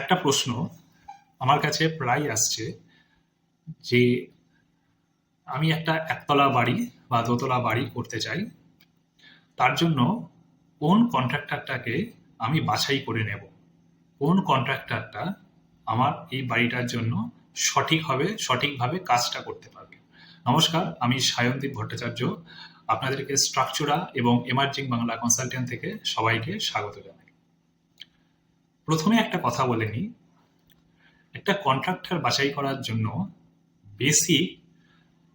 একটা প্রশ্ন আমার কাছে প্রায় আসছে যে আমি একটা একতলা বাড়ি বা দোতলা বাড়ি করতে চাই, তার জন্য কোন কন্ট্রাক্টরটাকে আমি বাছাই করে নেব? কোন কন্ট্রাক্টরটা আমার এই বাড়িটার জন্য সঠিক হবে, সঠিকভাবে কাজটা করতে পারবে? নমস্কার, আমি সায়নদীপ ভট্টাচার্য। আপনাদেরকে স্ট্রাকচারা এবং এমার্জিং বাংলা কনসালটেন্ট থেকে সবাইকে স্বাগত জানাই। প্রথমে একটা কথা বলে নিই। একটা কন্ট্রাক্টর বাছাই করার জন্য বেসিক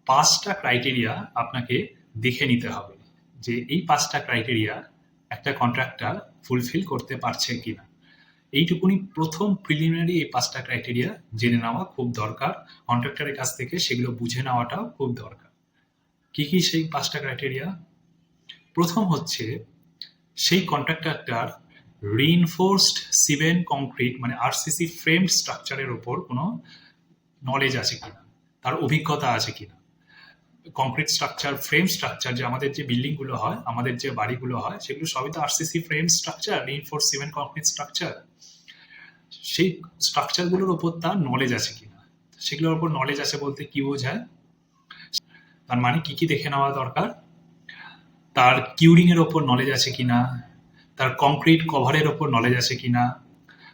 পাঁচটা ক্রাইটেরিয়া আপনাকে দেখে নিতে হবে যে এই পাঁচটা ক্রাইটেরিয়া একটা কন্ট্রাক্টর ফুলফিল করতে পারছে কিনা। এইটুকুনি প্রথম প্রিলিমিনারি এই পাঁচটা ক্রাইটেরিয়া জেনে নেওয়া খুব দরকার। কন্ট্রাক্টরের কাছ থেকে সেগুলো বুঝে নেওয়াটাও খুব দরকার। কি কি সেই পাঁচটা ক্রাইটেরিয়া প্রথম হচ্ছে সেই কন্ট্রাক্টরটার রিইনফোর্সড সিমেন্ট কংক্রিট মানে আরসিসি ফ্রেম স্ট্রাকচারের ওপর কোনো নলেজ আছে কিনা? তার অভিজ্ঞতা আছে কিনা? কংক্রিট স্ট্রাকচার ফ্রেম স্ট্রাকচার যে আমাদের যে বিল্ডিংগুলো হয়, আমাদের যে বাড়িগুলো হয়, সেগুলো সবই তো RCC frame structure reinforce cement concrete structure সেই স্ট্রাকচারগুলোর ওপর তার নলেজ আছে কিনা? সেগুলোর ওপর নলেজ আছে বলতে কি বোঝায়? তার মানে কি কি দেখে নেওয়া দরকার? তার কিউরিং এর ওপর নলেজ আছে কিনা? তার কংক্রিট কভারের ওপর নলেজ আছে কিনা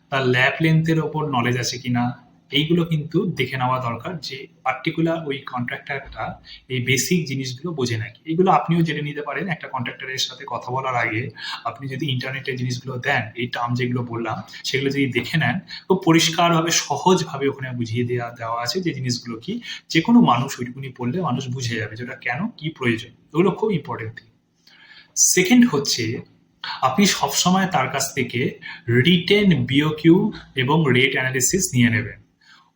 তার ল্যাপ লেন্থের ওপর নলেজ আছে কিনা এইগুলো কিন্তু দেখে নেওয়া দরকার যে পার্টিকুলার ওই কন্ট্রাক্টারটা এই বেসিক জিনিসগুলো বোঝে নাকি। এগুলো আপনিও জেনে নিতে পারেন। একটা কন্ট্রাক্টারের সাথে কথা বলার আগে আপনি যদি ইন্টারনেটে জিনিসগুলো দেন, এই টার্ম যেগুলো বললাম, সেগুলো যদি দেখে নেন, খুব পরিষ্কারভাবে, সহজভাবে ওখানে বুঝিয়ে দেওয়া দেওয়া আছে যে জিনিসগুলো কি। যে কোনো মানুষ ওইটুকুনি পড়লে মানুষ বুঝে যাবে যেটা কেন, কি প্রয়োজন। ওগুলো খুব ইম্পর্টেন্ট থিং সেকেন্ড হচ্ছে আপনি সবসময় তার কাছ থেকে রিটেন বিওকিউ এবং রেট অ্যানালিসিস নিয়ে নেবেন।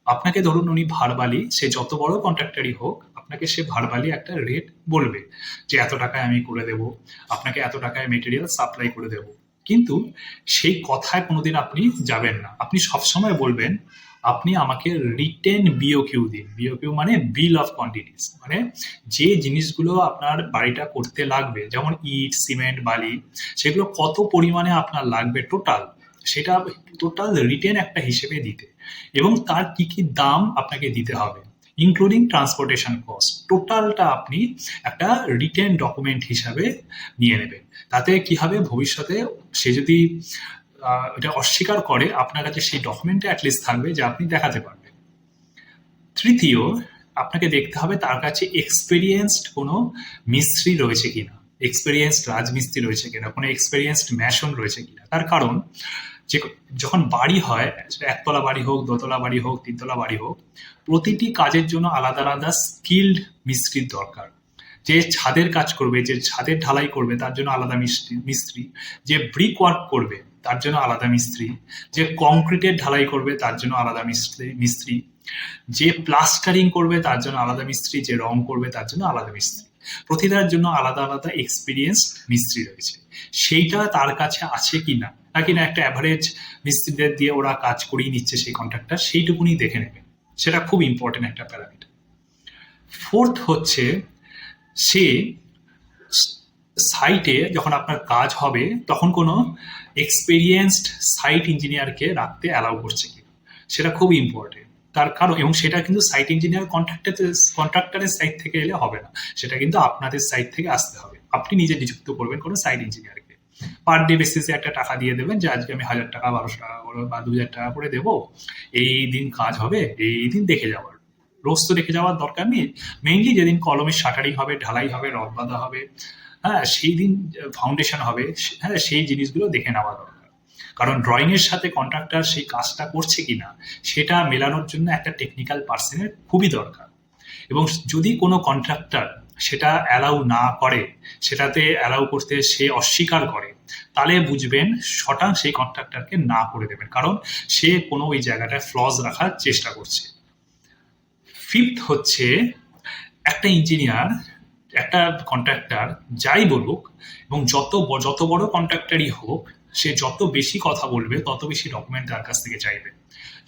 আপনাকে ধরুন উনি ভারবালি সে যত বড় কন্ট্রাক্টরই হোক, আপনাকে সে ভারবালি একটা রেট বলবে যে এত টাকায় আমি করে দেব, আপনাকে এত টাকায় মেটেরিয়াল সাপ্লাই করে দেব। কিন্তু সেই কথায় কোনোদিন আপনি যাবেন না। আপনি সবসময় বলবেন আপনি আমাকে রিটেন বিওকিউ দিন। বিওকিউ মানে বিল অফ কোয়ান্টিটিস মানে যে জিনিসগুলো আপনার বাড়িটা করতে লাগবে, যেমন ইট, সিমেন্ট, বালি, সেগুলো কত পরিমাণে আপনার লাগবে টোটাল সেটা টোটাল রিটেন একটা হিসেবে দিতে। এবং তার কি কি দাম আপনাকে দিতে হবে ইনক্লুডিং ট্রান্সপোর্টেশন কস্ট টোটালটা আপনি একটা রিটেন ডকুমেন্ট হিসাবে নিয়ে নেবেন। তাতে কি হবে? ভবিষ্যতে সে যদি এটা অস্বীকার করে আপনার কাছে সেই ডকুমেন্টটা অ্যাটলিস্ট থাকবে যে আপনি দেখাতে পারবেন। তৃতীয়, আপনাকে দেখতে হবে তার কাছে এক্সপেরিয়েন্সড কোনো মিস্ত্রি রয়েছে কিনা। এক্সপেরিয়েন্সড রাজমিস্ত্রি রয়েছে কিনা, কোনো এক্সপেরিয়েন্সড ম্যাশন রয়েছে কিনা। তার কারণ, যে যখন বাড়ি হয়, একতলা বাড়ি হোক, দোতলা বাড়ি হোক, তিনতলা বাড়ি হোক, প্রতিটি কাজের জন্য আলাদা আলাদা স্কিল্ড মিস্ত্রির দরকার। যে ছাদের কাজ করবে, যে ছাদের ঢালাই করবে, তার জন্য আলাদা মিস্ত্রি মিস্ত্রি। যে ব্রিক ওয়ার্ক করবে তার জন্য আলাদা মিস্ত্রি। যে কংক্রিটের ঢালাই করবে, তার জন্য আলাদা মিস্ত্রি মিস্ত্রি। যে প্লাস্টারিং করবে, তার জন্য আলাদা মিস্ত্রি। যে রং করবে, তার জন্য আলাদা মিস্ত্রি। প্রতিটার জন্য আলাদা আলাদা এক্সপিরিয়েন্স মিস্ত্রি রয়েছে। সেইটা তার কাছে আছে কি না নাকি না একটা অ্যাভারেজ মিস্ত্রিদের দিয়ে ওরা কাজ করিয়ে নিচ্ছে সেই কন্ট্রাক্টটা সেইটুকুনি দেখে নেবে। সেটা খুব ইম্পর্টেন্ট একটা প্যারামিটার ফোর্থ হচ্ছে, সে সাইটে যখন আপনার কাজ হবে, তখন কোনো এক্সপেরিয়েন্সড সাইট ইঞ্জিনিয়ারকে রাখতে অ্যালাউ করছে কি সেটা খুব ইম্পর্টেন্ট তার কারণ, এবং সেটা কিন্তু সাইট ইঞ্জিনিয়ার কন্ট্রাক্টর কন্ট্রাক্টরের সাইট থেকে এলে হবে না। সেটা কিন্তু আপনাদের সাইট থেকে আসতে হবে। আপনি নিজে নিযুক্ত করবেন কোনো সাইট ইঞ্জিনিয়ারকে পার ডে বেসিসে একটা টাকা দিয়ে দেবেন যে, আজকে আমি হাজার টাকা, বারোশো টাকা করে বা দু হাজার টাকা করে দেবো। এই দিন কাজ হবে, এই দিন দেখে যাওয়ার। রোজ তো দেখে যাওয়ার দরকার নেই। মেইনলি যেদিন কলমের শাটারিং হবে, ঢালাই হবে, রড বাঁধা হবে হ্যাঁ সেই দিন ফাউন্ডেশন হবে হ্যাঁ সেই জিনিসগুলো দেখে নেওয়া দরকার। কারণ ড্রয়িং এর সাথে কন্ট্রাক্টর সেই কাজটা করছে কিনা, সেটা মেলানোর জন্য একটা টেকনিক্যাল পার্সনের খুবই দরকার। এবং যদি কোনো কন্ট্রাক্টর সেটা অ্যালাউ না করে, সেটাতে অ্যালাউ করতে সে অস্বীকার করে, তাহলে বুঝবেন শটাং সেই কন্ট্রাক্টরকে না করে দেবেন। কারণ সে কোনো ওই জায়গাটায় ফ্লজ রাখার চেষ্টা করছে। ফিফথ হচ্ছে একটা ইঞ্জিনিয়ার একটা কন্ট্রাক্টর যাই বলুক, এবং যত যত বড় কন্ট্রাক্টরই হোক, সে যত বেশি কথা বলবে, তত বেশি ডকুমেন্ট তার কাছ থেকে চাইবে।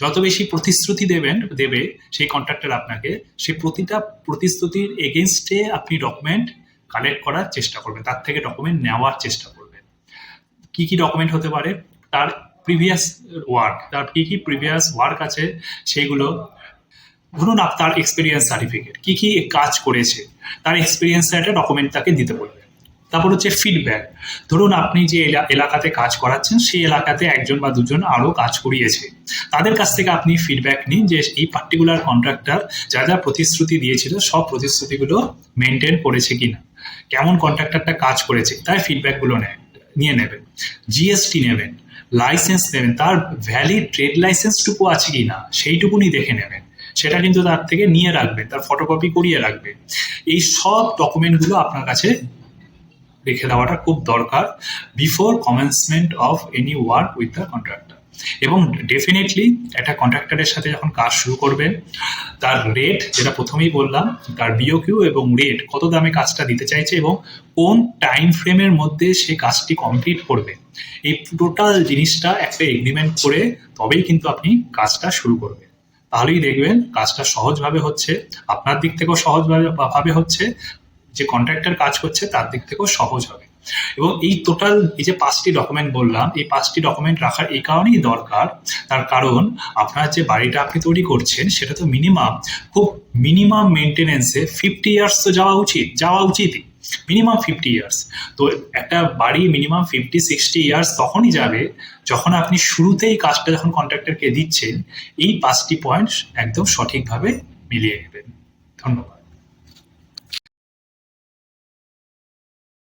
যত বেশি প্রতিশ্রুতি দেবেন, দেবে সেই কন্ট্রাক্টর আপনাকে, সে প্রতিটা প্রতিশ্রুতির এগেনস্টে আপনি ডকুমেন্ট কালেক্ট করার চেষ্টা করবেন তার থেকে ডকুমেন্ট নেওয়ার চেষ্টা করবেন কি কি ডকুমেন্ট হতে পারে? তার প্রিভিয়াস ওয়ার্ক তার কী কী প্রিভিয়াস ওয়ার্ক আছে, সেগুলো ধরুন আপনার এক্সপিরিয়েন্স সার্টিফিকেট কী কী কাজ করেছে, তার এক্সপিরিয়েন্সের একটা ডকুমেন্ট তাকে দিতে বলবে। তারপর হচ্ছে ফিডব্যাক ধরুন আপনি যে এলা- এলাকাতে কাজ করাচ্ছেন, সেই এলাকাতে একজন বা দুজন আরও কাজ করিয়েছে। তাদের কাছ থেকে আপনি ফিডব্যাক নিন যে এই পার্টিকুলার কন্ট্রাক্টর যা যা প্রতিশ্রুতি দিয়েছিল, সব প্রতিশ্রুতিগুলো মেনটেন করেছে কিনা। কেমন কন্ট্রাক্টরটা কাজ করেছে, তাই ফিডব্যাকগুলো নেন নিয়ে নেবেন জিএসটি নেবেন লাইসেন্স নেবেন, তার ভ্যালিড ট্রেড লাইসেন্সটুকু আছে কি না সেইটুকুনি দেখে নেবেন। সেটা কিন্তু তার থেকে নিয়ে রাখবেন তার ফটোকপি করিয়ে রাখবেন এই সব ডকুমেন্টগুলো আপনার কাছে রেখে দেওয়াটা খুব দরকার before commencement of any work with the contractor এবং ডেফিনেটলি একটা কন্ট্রাক্টরের সাথে যখন কাজ শুরু করবেন, তার রেট যেটা প্রথমেই বললাম, তার বিওকিউ এবং রেট কত দামে কাজটা দিতে চাইছে এবং কোন টাইম ফ্রেমের মধ্যে সে কাজটি কমপ্লিট করবে। এই টোটাল জিনিসটা একটা এগ্রিমেন্ট করে তবেই কিন্তু আপনি কাজটা শুরু করবেন। তাহলেই দেখবেন কাজটা সহজভাবে হচ্ছে, আপনার দিক থেকেও সহজভাবে ভাবে হচ্ছে, যে কন্ট্রাক্টর কাজ করছে তার দিক থেকেও সহজ হবে। এবং এই টোটাল এই যে পাঁচটি ডকুমেন্ট বললাম, এই পাঁচটি ডকুমেন্ট রাখার এই কারণেই দরকার। তার কারণ, আপনার যে বাড়িটা আপনি তৈরি করছেন, সেটা তো মিনিমাম খুব মিনিমাম মেনটেনেন্সে ফিফটি ইয়ার্স তো যাওয়া উচিত, যাওয়া উচিতই। মিনিমাম ফিফটি ইয়ার্স তো একটা বাড়ি মিনিমাম ফিফটি সিক্সটি ইয়ার্স তখনই যাবে যখন আপনি শুরুতেই কাজটা যখন কন্ট্রাক্টরকে দিচ্ছেন, এই পাঁচটি পয়েন্ট একদম সঠিকভাবে মিলিয়ে নেবেন। ধন্যবাদ।